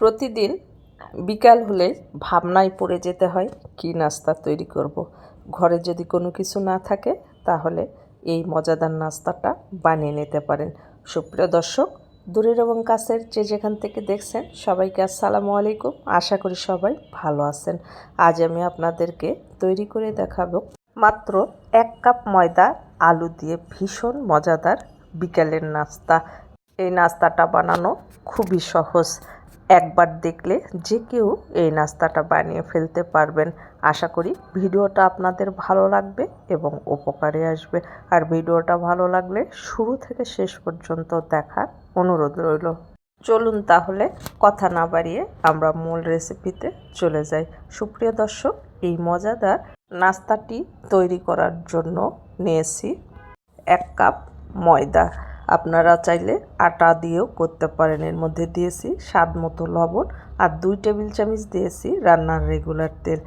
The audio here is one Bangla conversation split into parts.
প্রতিদিন বিকাল হলে ভাবনায় পড়ে যেতে হয়, কী নাস্তা তৈরি করব। ঘরে যদি কোনো কিছু না থাকে, তাহলে এই মজাদার নাস্তাটা বানিয়ে নিতে পারেন। সুপ্রিয় দর্শক, দূরের এবং কাছের যে যেখান থেকে দেখছেন, সবাইকে আসসালামু আলাইকুম। আশা করি সবাই ভালো আছেন। আজ আমি আপনাদেরকে তৈরি করে দেখাবো মাত্র এক কাপ ময়দা, আলু দিয়ে ভীষণ মজাদার বিকালের নাস্তা। এই নাস্তাটা বানানো খুবই সহজ। একবার দেখলে যে কেউ এই নাস্তাটা বানিয়ে ফেলতে পারবেন। আশা করি ভিডিওটা আপনাদের ভালো লাগবে এবং উপকারে আসবে। আর ভিডিওটা ভালো লাগলে শুরু থেকে শেষ পর্যন্ত দেখার অনুরোধ রইল। চলুন তাহলে কথা না বাড়িয়ে আমরা মূল রেসিপিতে চলে যাই। সুপ্রিয় দর্শক, এই মজাদার নাস্তাটি তৈরি করার জন্য নিয়েছি এক কাপ ময়দা। আপনারা চাইলে আটা দিয়েও করতে পারেন। এর মধ্যে দিয়েছি স্বাদ মতো লবণ আর দুই টেবিল চামচ দিয়েছি রান্নার রেগুলার তেল।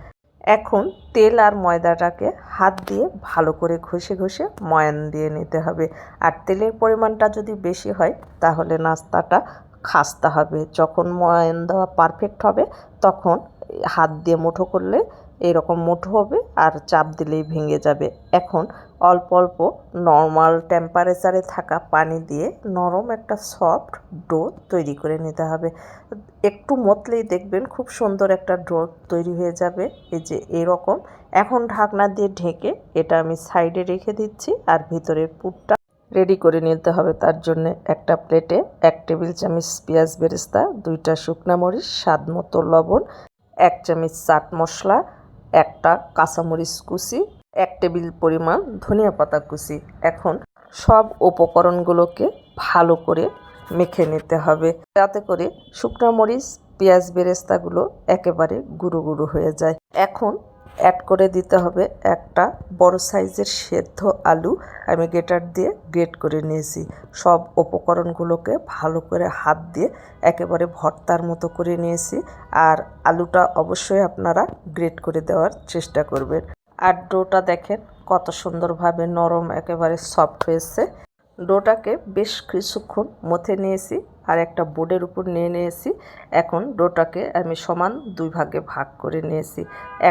এখন তেল আর ময়দাটাকে হাত দিয়ে ভালো করে ঘষে ঘষে ময়ান দিয়ে নিতে হবে। আর তেলের পরিমাণটা যদি বেশি হয়, তাহলে নাস্তাটা খাস্তা হবে। যখন ময়ান দেওয়া পারফেক্ট হবে, তখন হাত দিয়ে মুঠো করলে এরকম মুঠো হবে আর চাপ দিলেই ভেঙে যাবে। এখন অল্প অল্প নর্মাল টেম্পারেচারে থাকা পানি দিয়ে নরম একটা সফট ডো তৈরি করে নিতে হবে। একটু মতলেই দেখবেন খুব সুন্দর একটা ডো তৈরি হয়ে যাবে। এই যে এরকম, এখন ঢাকনা দিয়ে ঢেকে এটা আমি সাইডে রেখে দিচ্ছি আর ভিতরের পুরটা রেডি করে নিতে হবে। তার জন্য একটা প্লেটে এক টেবিল চামচ পেঁয়াজ বেরেস্তা, দুইটা শুকনা মরিচ, স্বাদ মতো লবণ, এক চামচ চাট মশলা একটা কাঁচামরিচ কুচি, এক টেবিল পরিমাণ ধনিয়া পাতা কুচি। এখন সব উপকরণগুলোকে ভালো করে মেখে নিতে হবে। যাতে করে শুকনো মরিচ, পেঁয়াজ বেরেস্তাগুলো একেবারে গুঁড়ো গুঁড়ো হয়ে যায়। এখন অ্যাড করে দিতে হবে একটা বড় সাইজের সেদ্ধ আলু। আমি গেটার দিয়ে গ্রেট করে নিয়েছি। সব উপকরণগুলোকে ভালো করে হাত দিয়ে একেবারে ভর্তার মতো করে নিয়েছি। আর আলুটা অবশ্যই আপনারা গ্রেট করে দেওয়ার চেষ্টা করবেন। আর ডোটা দেখেন কত সুন্দরভাবে নরম, একেবারে সফট হয়েছে। ডোটাকে বেশ কিছুক্ষণ মথে নিয়েছি আর একটা বোর্ডের উপর নিয়ে নিয়েছি। এখন ডোটাকে আমি সমান দুই ভাগে ভাগ করে নিয়েছি।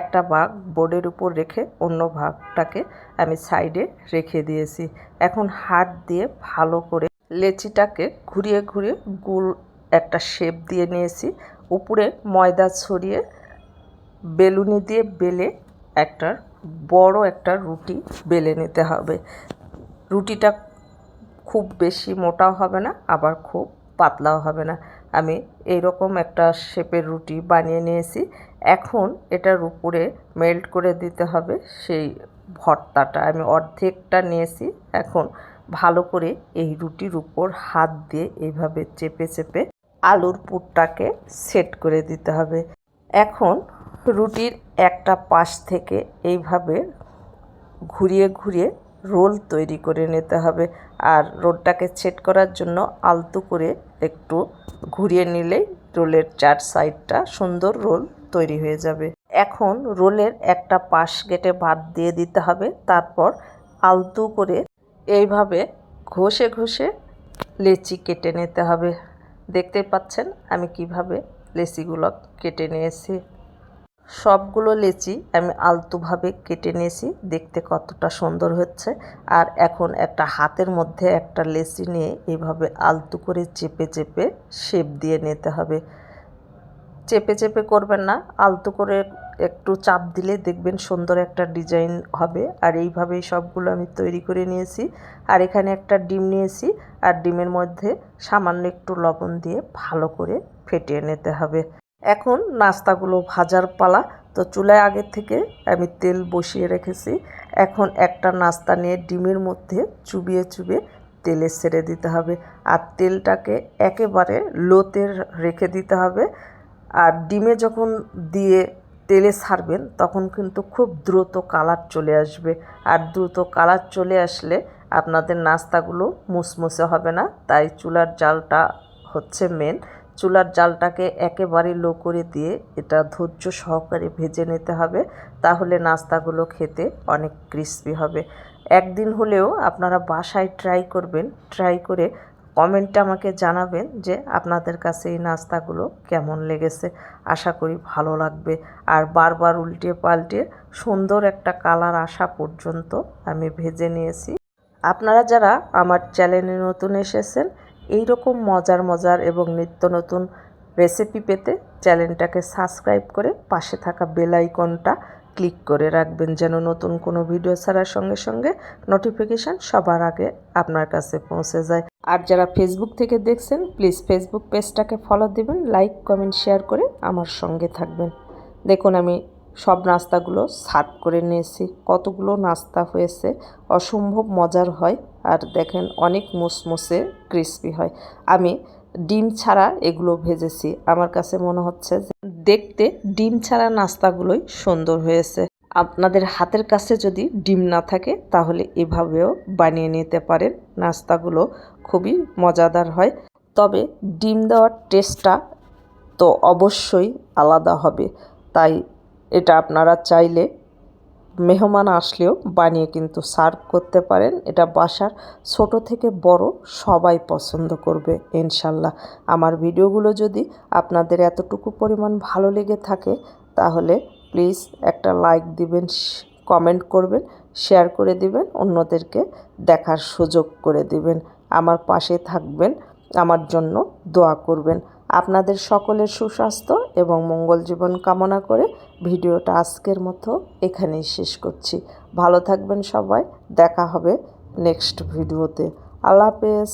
একটা ভাগ বোর্ডের উপর রেখে অন্য ভাগটাকে আমি সাইডে রেখে দিয়েছি। এখন হাত দিয়ে ভালো করে লেচিটাকে ঘুরিয়ে ঘুরিয়ে গুল একটা শেপ দিয়ে নিয়েছি। উপরে ময়দা ছড়িয়ে বেলুনি দিয়ে বেলে একটা বড় একটা রুটি বেলে নিতে হবে। রুটিটা খুব বেশি মোটাও হবে না, আবার খুব পাতলাও হবে না। আমি এইরকম একটা শেপের রুটি বানিয়ে নিয়েছি। এখন এটার উপরে মেল্ট করে দিতে হবে সেই ভর্তাটা। আমি অর্ধেকটা নিয়েছি, এখন ভালো করে এই রুটির উপর হাত দিয়ে এইভাবে চেপে চেপে আলুর পুরটাকে সেট করে দিতে হবে। এখন রুটির একটা পাশ থেকে এইভাবে ঘুরিয়ে ঘুরিয়ে রোল তৈরি করে নিতে হবে। আর রোলটাকে ছেট করার জন্য আলতু করে একটু ঘুরিয়ে নিলেই রোলের চার সাইডটা সুন্দর রোল তৈরি হয়ে যাবে। এখন রোলের একটা পাশ কেটে ভাত দিয়ে দিতে হবে। তারপর আলতু করে এইভাবে ঘষে ঘষে লেচি কেটে নিতে হবে। দেখতে পাচ্ছেন আমি কীভাবে লেচিগুলো কেটে নিয়েছি। সবগুলো লেচি আমি আলতুভাবে কেটে নিয়েছি। দেখতে কতটা সুন্দর হচ্ছে। আর এখন একটা হাতের মধ্যে একটা লেচি নিয়ে এইভাবে আলতু করে চেপে চেপে শেপ দিয়ে নিতে হবে। চেপে চেপে করবেন না, আলতু করে একটু চাপ দিলে দেখবেন সুন্দর একটা ডিজাইন হবে। আর এইভাবেই সবগুলো আমি তৈরি করে নিয়েছি। আর এখানে একটা ডিম নিয়েছি। আর ডিমের মধ্যে সামান্য একটু লবণ দিয়ে ভালো করে ফেটিয়ে নিতে হবে। এখন নাস্তাগুলো ভাজার পালা। তো চুলায় আগের থেকে আমি তেল বসিয়ে রেখেছি। এখন একটা নাস্তা নিয়ে ডিমের মধ্যে চুবিয়ে চুবিয়ে তেলে ছেড়ে দিতে হবে। আর তেলটাকে একেবারে লোতে রেখে দিতে হবে। আর ডিমে যখন দিয়ে তেলে ছাড়বেন তখন কিন্তু খুব দ্রুত কালার চলে আসবে। আর দ্রুত কালার চলে আসলে আপনাদের নাস্তাগুলো মুসমুসে হবে না। তাই চুলার জালটা হচ্ছে মেন চুলার জালটাকে একেবারে লো করে দিয়ে এটা ধৈর্য সহকারে ভেজে নিতে হবে। তাহলে নাস্তাগুলো খেতে অনেক ক্রিস্পি হবে। একদিন হলেও আপনারা বাসায় ট্রাই করবেন। ট্রাই করে কমেন্টে আমাকে জানাবেন যে আপনাদের কাছে এই নাস্তাগুলো কেমন লেগেছে। আশা করি ভালো লাগবে। আর বারবার উল্টে পাল্টে সুন্দর একটা কালার আসা পর্যন্ত আমি ভেজে নিয়েছি। আপনারা যারা আমার চ্যানেলে নতুন এসেছেন এই রকম মজার মজার এবং নিত্য নতুন রেসিপি পেতে চ্যানেলটাকে সাবস্ক্রাইব করে পাশে থাকা বেল আইকনটা ক্লিক করে রাখবেন যেন নতুন কোনো ভিডিও ছাড়ার সঙ্গে সঙ্গে নোটিফিকেশান সবার আগে আপনার কাছে পৌঁছে যায়। আর যারা ফেসবুক থেকে দেখছেন প্লিজ ফেসবুক পেজটাকে ফলো দিবেন লাইক কমেন্ট শেয়ার করে আমার সঙ্গে থাকবেন। দেখুন আমি সব নাস্তাগুলো সার্ভ করে নিয়েছি। কতগুলো নাস্তা হয়েছে? অসম্ভব মজার হয় আর দেখেন অনেক মুসমুসে ক্রিস্পি হয়। আমি ডিম ছাড়া এগুলো ভেজেছি। আমার কাছে মনে হচ্ছে যে দেখতে ডিম ছাড়া নাস্তাগুলোই সুন্দর হয়েছে। আপনাদের হাতের কাছে যদি ডিম না থাকে, তাহলে এভাবেও বানিয়ে নিতে পারেন। নাস্তাগুলো খুবই মজাদার হয়। তবে ডিম দেওয়ার টেস্টটা তো অবশ্যই আলাদা হবে। তাই এটা আপনারা চাইলে মেহমান আসলেও বানিয়ে কিন্তু সার্ভ করতে পারেন। এটা বাসার ছোট থেকে বড় সবাই পছন্দ করবে, ইনশাল্লাহ। আমার ভিডিওগুলো যদি আপনাদের এতটুকু পরিমাণ ভালো লেগে থাকে, তাহলে প্লিজ একটা লাইক দিবেন কমেন্ট করবেন, শেয়ার করে দিবেন, অন্যদেরকে দেখার সুযোগ করে দিবেন। আমার পাশে থাকবেন, আমার জন্য দোয়া করবেন। আপনাদের সকলের সুস্বাস্থ্য এবং মঙ্গল জীবন কামনা করে ভিডিওটা আজকের মতো এখানেই শেষ করছি। ভালো থাকবেন সবাই, দেখা হবে নেক্সট ভিডিওতে। আল্লাহ হাফেজ।